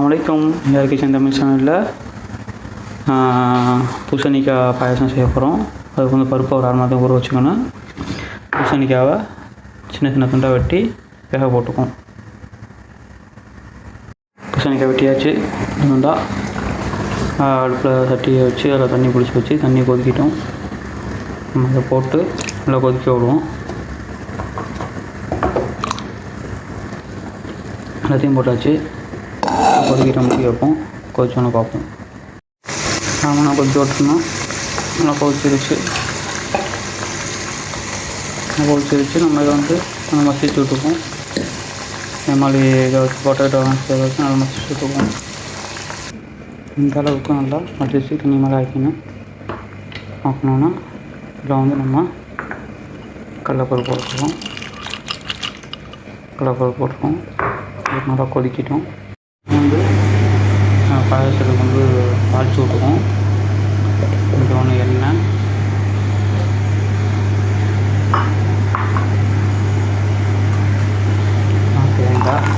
வலைக்கம் யார் கிச்சன் தமிழ் சேனலில் பூசணிக்காய் பாயாசம் செய்ய போகிறோம் அதுக்கு வந்து பருப்பை ஒரு அரை மணி ஊற வச்சுக்கணும். பூசணிக்காவை சின்ன சின்ன துண்டாக வெட்டி வேக போட்டுக்கும் பூசணிக்காய் வெட்டியாச்சு. துண்டா அடுப்பில் சட்டியை வச்சு அதில் தண்ணி பிடிச்சி வச்சு தண்ணி கொதிக்கிட்டோம். நம்ம அதை போட்டு நல்லா கொதிக்க விடுவோம். எல்லாத்தையும் போட்டாச்சு. கொதிக்கிற முடி வைப்போம் கொதிச்சோன்னு பார்ப்போம். நாம நான் கொதிச்சு விட்டுருந்தோம் நல்லா கொதிச்சிருச்சு நல்லா கொதிச்சிருச்சு நம்ம இதை வந்து நல்லா மசிச்சு விட்டுப்போம். இந்த மாதிரி இதை வச்சு பொட்டேட்டோ இதை வச்சு நல்லா மசிச்சு விட்டுப்போம். இந்த அளவுக்கு நல்லா மசிச்சு தண்ணி மேலே ஆக்கணும் ஆக்கணுன்னா இதில் வந்து நம்ம கடலப்பருப்பு போட்டுருவோம் கடலப்பருப்பு போட்டுருவோம் நல்லா கொதிக்கிட்டோம். பாயாசத்துக்கு வந்து விட்டுருவோம். விட்டுக்குவோம் ஒன்று எண்ணெய். அஹ், தேங்காய்.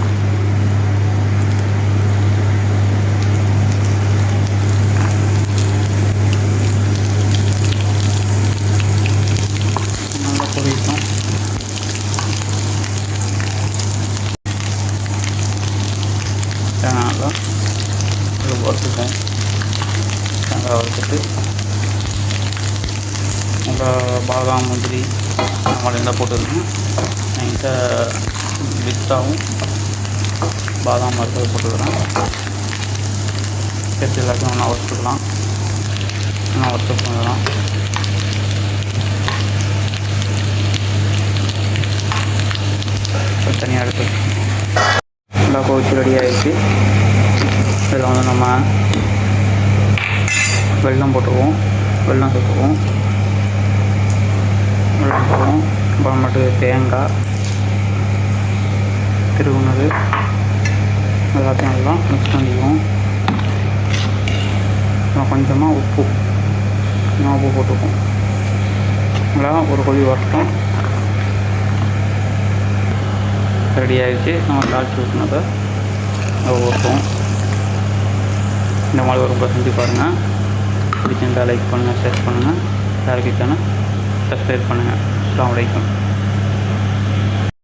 நல்லா கொதிக்கும் தேங்காய் தேங்காய் வறுத்துட்டு உங்கள் பாதாம் முந்திரி அந்த மாதிரி இருந்தால் போட்டுருக்கேன். என்கிட்ட பிஸ்தாவும் பாதாம் மருத்துவ போட்டுக்கிறேன். சேர்த்து எல்லாத்தையும் ஒன்றா வறுத்துக்கலாம். ஒன்றா வறுத்து பண்ணலாம் தனியாக எடுத்து நல்லா கோவிச்சு ரெடி ஆகிடுச்சு வந்து நம்ம வெல்லம் போட்டுருவோம் வெல்லம் சேர்த்துக்குவோம். வெள்ளம் போடுவோம் அப்புறமேட்டு தேங்காய் திருவுணது எல்லாத்தையும் நல்லா மிக்ஸ் பண்ணிக்குவோம். அப்புறம் கொஞ்சமாக உப்பு கொஞ்சமாக உப்பு போட்டுக்குவோம். நல்லா ஒரு கொதி வரட்டும். ரெடி ஆகிடுச்சு நம்ம தாளிச்சு ஊற்றினதை ஊற்றுவோம் இந்த மாதிரி ஒரு செஞ்சு பாருங்கள் பிடிச்சிருந்தால் லைக் பண்ணுங்கள் ஷேர் பண்ணுங்கள் யாருக்கு சேனல் சப்ஸ்கிரைப் பண்ணுங்கள் அஸ்லாம் வலைக்கம்